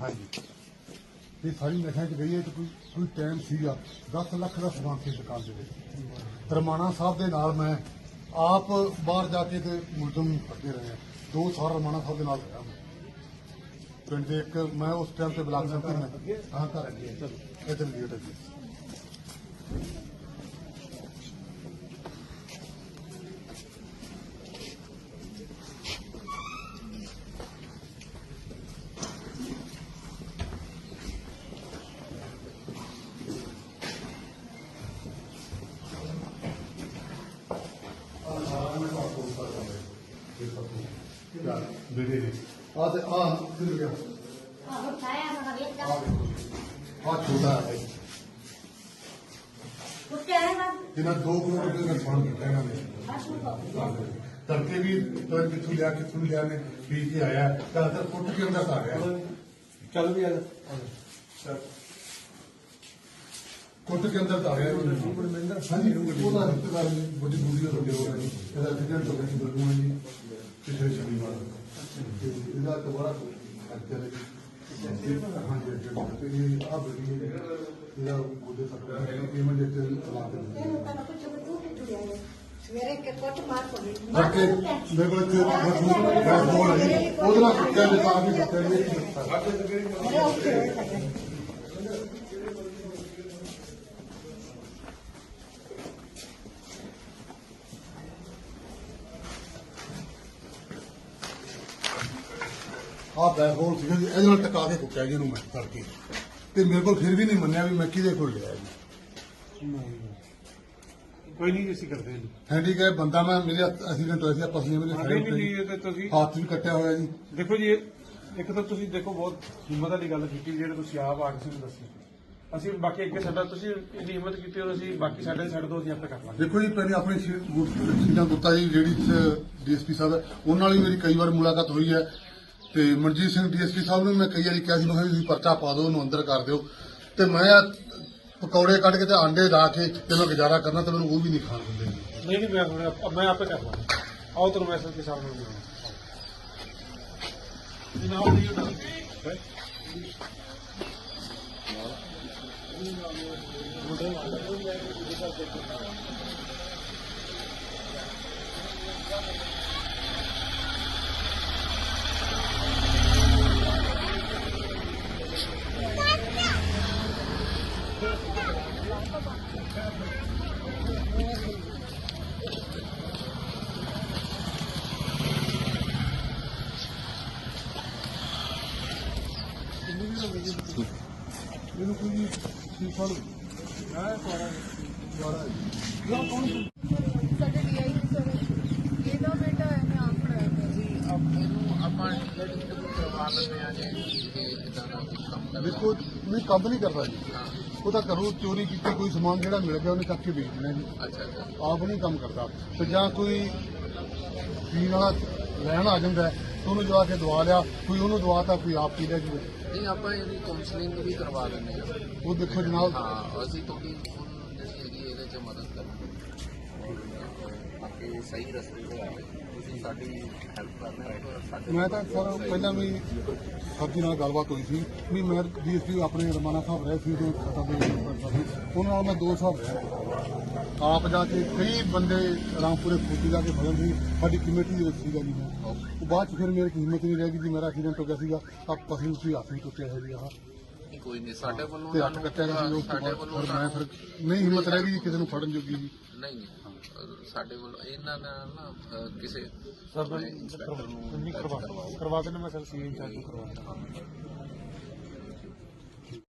ਹਾਂਜੀ। ਇਹ ਸਾਰੀ ਨਸ਼ਿਆਂ 'ਚ ਗਈ ਹੈ ਤੇ ਕੋਈ ਕੋਈ ਟਾਈਮ ਸੀਗਾ। 10 ਲੱਖ ਦਾ ਸਮਾਨ ਸੀ ਦੁਕਾਨ ਦੇ ਵਿੱਚ। ਰਮਾਣਾ ਸਾਹਿਬ ਦੇ ਨਾਲ ਮੈਂ ਆਪ ਬਾਹਰ ਜਾ ਕੇ ਤੇ ਮੁਲਜ਼ਮ ਫੜਦੇ ਰਹੇ ਹਾਂ। ਦੋ ਸਾਲ ਰਮਾਣਾ ਸਾਹਿਬ ਦੇ ਨਾਲ ਰਿਹਾ ਮੈਂ। ਪਿੰਡ ਦੇ ਇੱਕ ਮੈਂ ਉਸ ਟਾਈਮ ਤੇ ਬਲਾਕ ਸੰਪਤੀ ਮੈਂ ਹਾਂ, ਘਰ ਚਲੋ ਇੱਧਰ ਗੇਟ ਹੈ ਜੀ ਬੇੜੇ ਨੇ ਆ ਤੇ ਆ ਕਿੱਧਰ ਗਿਆ ਆਹੋ ਛਾਇਆ ਨਾ ਵੇਖ ਆ ਆ ਛੋਟਾ ਹੈ ਕੁੱਤੇ ਆਏ ਨਾ ਇਹਨਾਂ 2 ਕਰੋੜ ਰੁਪਏ ਦਾ ਨੁਕਸਾਨ ਕੀਤਾ ਇਹਨਾਂ ਨੇ ਆਸ਼ੂ ਕੋ ਤੜਕੇ ਵੀ ਤੋਂ ਕਿੱਥੋਂ ਲਿਆ ਕਿੱਥੋਂ ਲਿਆ ਨੇ ਪੀ ਕੇ ਆਇਆ ਤਾਂ ਅੰਦਰ ਫੁੱਟ ਕੇ ਅੰਦਰ ਆ ਗਿਆ ਚੱਲ ਵੀ ਆ ਕੁੱਟ ਕੇ ਅੰਦਰ ਆ ਗਿਆ ਹਾਂਜੀ ਉਹਦਾ ਰਿਸ਼ਤੇਦਾਰ ਨੇ ਵੱਡੀ ਬੁੜੀ ਹੋ ਹੋਣੀ ਇਹਦਾ ਐਕਸੀਡੈਂਟ ਹੋ ਗਿਆ ਸੀ ਬੱਲੂ ਜੀ ਪਿਛਲੇ ਸ਼ਨੀਵਾਰ ਤੇ ਇਹਦਾ ਦੁਬਾਰਾ ਲੱਗੀ ਹਾਂਜੀ ਤੇ ਆ ਬੜੀ ਇਹਦਾ ਉਹਦੇ ਤੱਕ ਪੇਮੈਂਟ ਦੇ ਲਾ ਕੇ ਤਾਂ ਕੁਝ ਤੂੰ ਕਿ ਸਵੇਰੇ ਕੇ ਕੋਟ ਮਾਰ ਪੜੀ ਕਰਕੇ ਮੇਰੇ ਕੋਲ ਇੱਕ ਬਸ ਬੋਲ ਹੈ ਉਹਦੇ ਕੁੱਤਿਆਂ ਦੇ ਤਾਂ ਵੀ ਕੁੱਤਿਆਂ ਦੇ ਬੜੇ ਔਖੇ ਆ ਬੈਕ ਹੋਲ ਸੀਗਾ ਜੀ ਇਹਦੇ ਨਾਲ ਟਕਾ ਕੇ ਕੁੱਟਿਆ ਜੀ ਇਹਨੂੰ ਮੈਂ ਤੜਕੇ। ਤੇ ਮੇਰੇ ਕੋਲ ਫਿਰ ਵੀ ਨਹੀਂ ਮੰਨਿਆ ਵੀ ਮੈਂ ਕਿਹਦੇ ਕੋਲ ਲਿਆ ਜੀ। ਕੋਈ ਨਹੀਂ ਅਸੀਂ ਕਰਦੇ ਹਾਂ ਹੈਂਡੀਕੈਪ ਬੰਦਾ ਮੈਂ ਮੇਰੇ ਐਕਸੀਡੈਂਟ ਹੋਇਆ ਸੀ ਆ ਪਸਲੀਆਂ ਮੇਰੇ ਨਹੀਂ ਸਾਈਡ ਨਹੀਂ। ਇਹ ਤਾਂ ਤੁਸੀਂ ਹੱਥ ਵੀ ਕੱਟਿਆ ਹੋਇਆ ਜੀ। ਦੇਖੋ ਜੀ ਇਹ- ਇੱਕ ਤਾਂ ਤੁਸੀਂ ਦੇਖੋ ਬਹੁਤ ਹਿੰਮਤ ਵਾਲੀ ਗੱਲ ਕੀਤੀ ਜਿਹੜੇ ਤੁਸੀਂ ਆਪ ਆ ਕੇ ਸਾਨੂੰ ਦੱਸੀ। ਅਸੀਂ ਬਾਕੀ ਅੱਗੇ ਸਾਡਾ ਤੁਸੀਂ ਇੰਨੀ ਹਿੰਮਤ ਕੀਤੀ ਔਰ ਅਸੀਂ ਬਾਕੀ ਸਾਡੇ ਛੱਡ ਦੋ ਅਸੀਂ ਆਪੇ ਕਰ ਲਾਂਗੇ। ਦੇਖੋ ਜੀ ਪਹਿਲੇ ਆਪਣੀ ਸੀਨਾ ਗੁੱਤਾ ਜੀ ਜਿਹੜੀ ਡੀਐਸਪੀ ਸਾਹਿਬ ਹੈ, ਉਹਨਾਂ ਨਾਲ ਵੀ ਮੇਰੀ ਕਈ ਵਾਰ ਮੁਲਾਕਾਤ ਹੋਈ ਹੈ। ਤੇ ਮਨਜੀਤ ਸਿੰਘ ਡੀਐਸਪੀ ਸਾਹਿਬ ਨੂੰ ਮੈਂ ਕਈ ਵਾਰੀ ਕਿਹਾ ਸੀ, ਮੈਂ ਕਿਹਾ ਤੁਸੀਂ ਪਰਚਾ ਪਾ ਦਿਓ, ਉਹਨੂੰ ਅੰਦਰ ਕਰ ਦਿਓ। ਤੇ ਮੈਂ ਆ ਪਕੌੜੇ ਕੱਢ ਕੇ ਤੇ ਆਂਡੇ ਲਾ ਕੇ ਤੇ ਮੈਂ ਗੁਜ਼ਾਰਾ ਕਰਨਾ ਤੇ ਮੈਨੂੰ ਉਹ ਵੀ ਨਹੀਂ ਖਾਣ ਦਿੰਦੇ। ਨਹੀਂ ਨਹੀਂ, ਮੈਂ ਹੁਣ ਮੈਂ ਆਪੇ ਕਰ ਲਾਂਗਾ ਆਓ ਤੁਹਾਨੂੰ ਮੈਸੇਜ ਕੇ ਸਾਹਮਣੇ ਮਿਲਾਉਣਾ ਜੀ ਨਾਮ ਨਹੀਂ ਹੁੰਦਾ ਮੈਨੂੰ ਕੋਈ ਨਹੀਂ ਠੀਕ ਫੜ ਹੈ ਤੁਹਾਡਾ ਦੁਆਰਾ ਸਾਡੇ ਡੀਆਈ ਸਰ ਇਹਦਾ ਬੇਟਾ ਹੈ ਮੈਂ ਆਪ ਪੜਾਇਆ ਹੋਇਆ ਸੀ ਇਹਨੂੰ ਆਪਾਂ ਟਿਕਟ ਕਰਵਾ ਲੈਂਦੇ ਆ ਜੀ ਕਿ ਇਦਾਂ ਦਾ ਕੋਈ ਕੰਮ ਕਰਨਾ ਦੇਖੋ ਨਹੀਂ ਕੰਮ ਨਹੀਂ ਕਰਦਾ ਜੀ। ਉਹ ਤਾਂ ਘਰੋਂ ਚੋਰੀ ਕੀਤੀ ਕੋਈ ਸਮਾਨ ਜਿਹੜਾ ਮਿਲ ਗਿਆ ਉਹਨੇ ਚੱਕ ਕੇ ਵੇਚ ਦੇਣਾ ਜੀ। ਅੱਛਾ ਅੱਛਾ। ਆਪ ਨਹੀਂ ਕੰਮ ਕਰਦਾ। ਤੇ ਜਾਂ ਕੋਈ ਪੀਣ ਵਾਲਾ ਲੈਣ ਆ ਜਾਂਦਾ ਹੈ, ਤੇ ਉਹਨੂੰ ਜਵਾ ਕੇ ਦਵਾ ਲਿਆ ਕੋਈ ਉਹਨੂੰ ਦਵਾਤਾ ਕੋਈ ਆਪ ਪੀ ਲਿਆ ਜੀ। ਨਹੀਂ ਆਪਾਂ ਇਹਦੀ ਕਾਉਂਸਲਿੰਗ ਵੀ ਕਰਵਾ ਲੈਂਦੇ ਆ ਉਹ ਦੇਖੋ ਜਨਾਬ। ਹਾਂ ਅਸੀਂ ਤੁਹਾਡੀ ਹੁਣ ਜਿਹੜੀ ਹੈਗੀ ਇਹਦੇ 'ਚ ਮਦਦ ਕਰਾਂਗੇ। ਬਾਕੀ ਸਹੀ ਰਸਤੇ ਤੇ ਆਵੇ ਤੁਸੀਂ ਸਾਡੀ ਹੈਲਪ ਕਰਨਾ ਹੈ ਔਰ ਸਾਡੇ ਮੈਂ ਤਾਂ ਸਰ ਪਹਿਲਾਂ ਵੀ ਸਾਡੀ ਨਾਲ ਗੱਲਬਾਤ ਹੋਈ ਸੀ ਵੀ ਮੈਂ ਡੀਐਸਪੀ ਆਪਣੇ ਰਮਾਨਾ ਸਾਹਿਬ ਰਹੇ ਸੀ ਤੇ ਖਤਾ ਦੇ ਉਹਨਾਂ ਨਾਲ ਮੈਂ ਦੋ ਰਿਹਾ ਆਪ ਜਾ ਕੇ ਕਈ ਬੰਦੇ ਰਾਮਪੁਰੇ ਫੂਟੀ ਜਾ ਕੇ ਫੜਨ ਸੀ ਸਾਡੀ ਕਮੇਟੀ ਦੇ ਵਿੱਚ ਸੀਗਾ ਜੀ ਮੈਂ। ਉਹ ਬਾਅਦ ਚ ਫਿਰ ਮੇਰੇ ਹਿੰਮਤ ਨਹੀਂ ਰਹਿ ਗਈ ਜੀ ਮੇਰਾ ਐਕਸੀਡੈਂਟ ਹੋ ਗਿਆ ਸੀਗਾ ਤਾਂ ਪਸੀ ਉਸੀ ਹੱਥ ਵੀ ਟੁੱਟਿਆ ਹੈ ਜੀ ਆਹ ਨਹੀਂ, ਕੋਈ ਨਹੀਂ। ਸਾਡੇ ਵੱਲੋਂ ਤੇ ਕੱਟਿਆ ਗਿਆ ਸੀ ਸਾਡੇ ਵੱਲੋਂ ਮੈਂ ਫਿਰ ਨਹੀਂ ਹਿੰਮਤ ਰਹਿ ਗਈ ਕਿਸੇ ਨੂੰ ਫੜਨ ਜੋਗੀ ਜੀ। ਨਹੀਂ ਸਾਡੇ ਵੱਲੋਂ ਇਹਨਾਂ ਨਾਲ ਨਾ ਅਹ ਕਿਸੇ ਸਰ ਇੰਸਪੈਕਟਰ ਨੂੰ ਨਹੀਂ ਕਰਵਾ ਕਰਵਾ ਦੇਣਾ ਮੈਂ ਸਰ ਸੀ ਇੰਚਾਰਜ ਨੂੰ ਕਰਵਾ ਦੇਣਾ